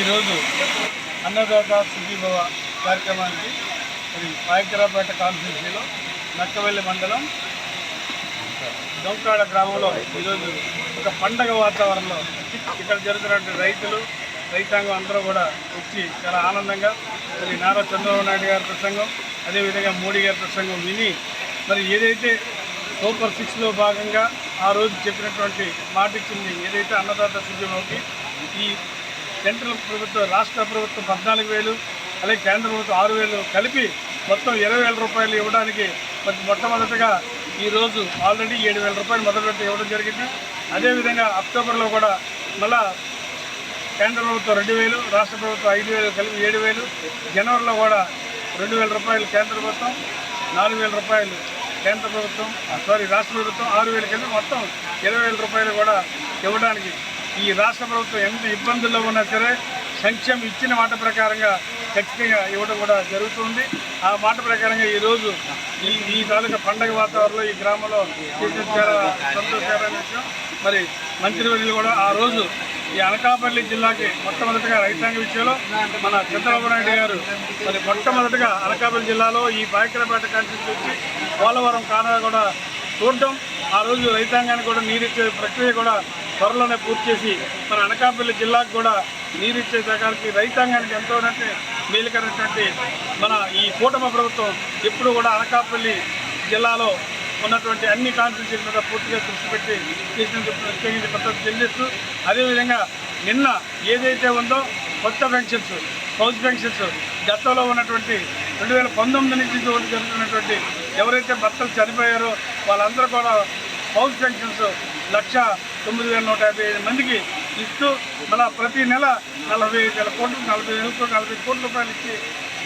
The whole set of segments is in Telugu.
ఈరోజు అన్నదాత సుఖీభవ కార్యక్రమానికి మరి పాయకరాపేట కాన్స్టిట్యూన్సీలో నక్కవెల్లి మండలం డొంకాడ గ్రామంలో ఈరోజు ఒక పండగ వాతావరణంలో ఇక్కడ జరుగుతున్నటువంటి రైతులు రైతాంగం అందరూ కూడా వచ్చి చాలా ఆనందంగా మరి నారా చంద్రబాబు నాయుడు గారి ప్రసంగం అదేవిధంగా మోడీ గారి ప్రసంగం విని మరి ఏదైతే సూపర్ సిక్స్లో భాగంగా ఆ రోజు చెప్పినటువంటి మాట ఇచ్చింది ఏదైతే అన్నదాత సుఖీభవకి ఈ సెంట్రల్ ప్రభుత్వం రాష్ట్ర ప్రభుత్వం పద్నాలుగు వేలు అలాగే కేంద్ర ప్రభుత్వం ఆరు వేలు కలిపి మొత్తం ఇరవై వేల రూపాయలు ఇవ్వడానికి మొట్టమొదటిగా ఈరోజు ఆల్రెడీ ఏడు వేల రూపాయలు మొదలుపెట్టి ఇవ్వడం జరిగింది. అదేవిధంగా అక్టోబర్లో కూడా మళ్ళా కేంద్ర ప్రభుత్వం రెండు వేలు రాష్ట్ర ప్రభుత్వం ఐదు వేలు కలిపి ఏడు వేలు జనవరిలో కూడా రెండు వేల రూపాయలు కేంద్ర ప్రభుత్వం నాలుగు వేల రూపాయలు కేంద్ర ప్రభుత్వం సారీ రాష్ట్ర ప్రభుత్వం ఆరు వేలు కలిపి మొత్తం ఇరవై వేల రూపాయలు కూడా ఇవ్వడానికి ఈ రాష్ట్ర ప్రభుత్వం ఎంత ఇబ్బందుల్లో ఉన్నా సరే సంక్షేమం ఇచ్చిన మాట ప్రకారంగా ఖచ్చితంగా ఇవ్వడం కూడా జరుగుతుంది. ఆ మాట ప్రకారంగా ఈరోజు ఈ ఈ తాలూకా పండగ వాతావరణంలో ఈ గ్రామంలో చేసిన చాలా సంతోషకరమైన విషయం. మరి మంత్రివర్యులు కూడా ఆ రోజు ఈ అనకాపల్లి జిల్లాకి మొట్టమొదటిగా రైతాంగ విషయంలో మన చంద్రబాబు నాయుడు గారు మరి మొట్టమొదటిగా అనకాపల్లి జిల్లాలో ఈ బాయకరపేట కాన్స్టిట్యూన్సీ పోలవరం కానా కూడా చూడటం. ఆ రోజు రైతాంగానికి కూడా నీరిచ్చే ప్రక్రియ కూడా త్వరలోనే పూర్తి చేసి మన అనకాపల్లి జిల్లాకు కూడా నీరిచ్చే రకాలకి రైతాంగానికి ఎంతో మేలుకరమైనటువంటి మన ఈ కూటమి ప్రభుత్వం ఎప్పుడు కూడా అనకాపల్లి జిల్లాలో ఉన్నటువంటి అన్ని కాన్స్టిట్యూషన్ మీద పూర్తిగా దృష్టి పెట్టి చేసిన ప్రత్యేకించి పద్ధతి చెల్లిస్తూ అదేవిధంగా నిన్న ఏదైతే ఉందో కొత్త పెన్షన్స్ హౌస్ పెన్షన్స్ గతంలో ఉన్నటువంటి రెండు వేల పంతొమ్మిది నుంచి జరుగుతున్నటువంటి ఎవరైతే భర్తలు చనిపోయారో వాళ్ళందరూ కూడా హౌస్ పెన్షన్స్ లక్ష తొమ్మిది వేల నూట యాభై ఐదు మందికి ఇస్తూ మళ్ళా ప్రతి నెల నలభై వేల కోట్లు నలభై వేల నలభై కోట్ల రూపాయలు ఇచ్చి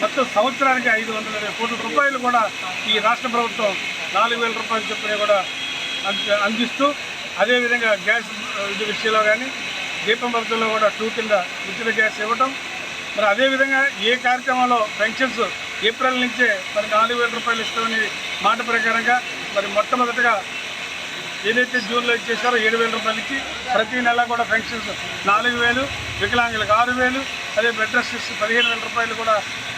మొత్తం సంవత్సరానికి ఐదు వందల ఇరవై కోట్ల రూపాయలు కూడా ఈ రాష్ట్ర ప్రభుత్వం నాలుగు వేల రూపాయలు చొప్పున కూడా అందిస్తూ అదేవిధంగా గ్యాస్ ఇది విషయంలో కానీ దీపం భర్తలో కూడా టూ కింద ఉచిత గ్యాస్ ఇవ్వటం మరి అదేవిధంగా ఏ కార్యక్రమంలో పెన్షన్స్ ఏప్రిల్ నుంచే మరి నాలుగు వేల రూపాయలు ఇస్తామని మాట ప్రకారంగా మరి మొట్టమొదటిగా ఏదైతే జూన్లో ఇచ్చేసారో ఏడు వేల రూపాయలు ఇచ్చి ప్రతి నెల కూడా పెన్షన్స్ నాలుగు వేలు వికలాంగులకు ఆరు వేలు అదే బెడ్ రెస్ట్ పదిహేను వేల రూపాయలు కూడా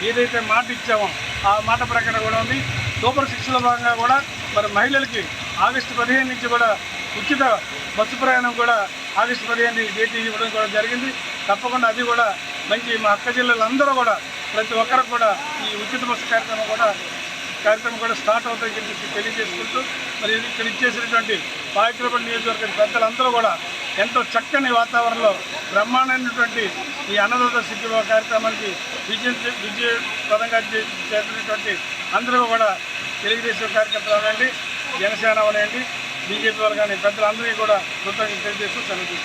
ఏదైతే మాట ఇచ్చామో ఆ మాట ప్రకారం కూడా ఉంది. సూపర్ సిక్స్లో భాగంగా కూడా మరి మహిళలకి ఆగస్టు పదిహేను నుంచి కూడా ఉచిత బస్సు ప్రయాణం కూడా ఆగస్టు పదిహేను డేటీ ఇవ్వడం కూడా జరిగింది. తప్పకుండా అది కూడా మంచి మా అక్క జిల్లాలందరూ కూడా ప్రతి ఒక్కరికి కూడా ఈ ఉచిత బస్సు కార్యక్రమం కూడా కార్యక్రమం కూడా స్టార్ట్ అవుతాయని చెప్పి తెలియజేసుకుంటూ మరి ఇది ఇక్కడ ఇచ్చేసినటువంటి పాయకులపల్లి నియోజకవర్గ పెద్దలందరూ కూడా ఎంతో చక్కని వాతావరణంలో బ్రహ్మాండమైనటువంటి ఈ అన్నదాత శిక్షణ కార్యక్రమానికి విజయ విజయప్రదంగా చేసినటువంటి అందరూ కూడా తెలుగుదేశం కార్యకర్తలు అనండి జనసేన అవనండి బీజేపీ వర్గాన్ని పెద్దలందరికీ కూడా కృతజ్ఞత తెలియజేస్తూ సెలవు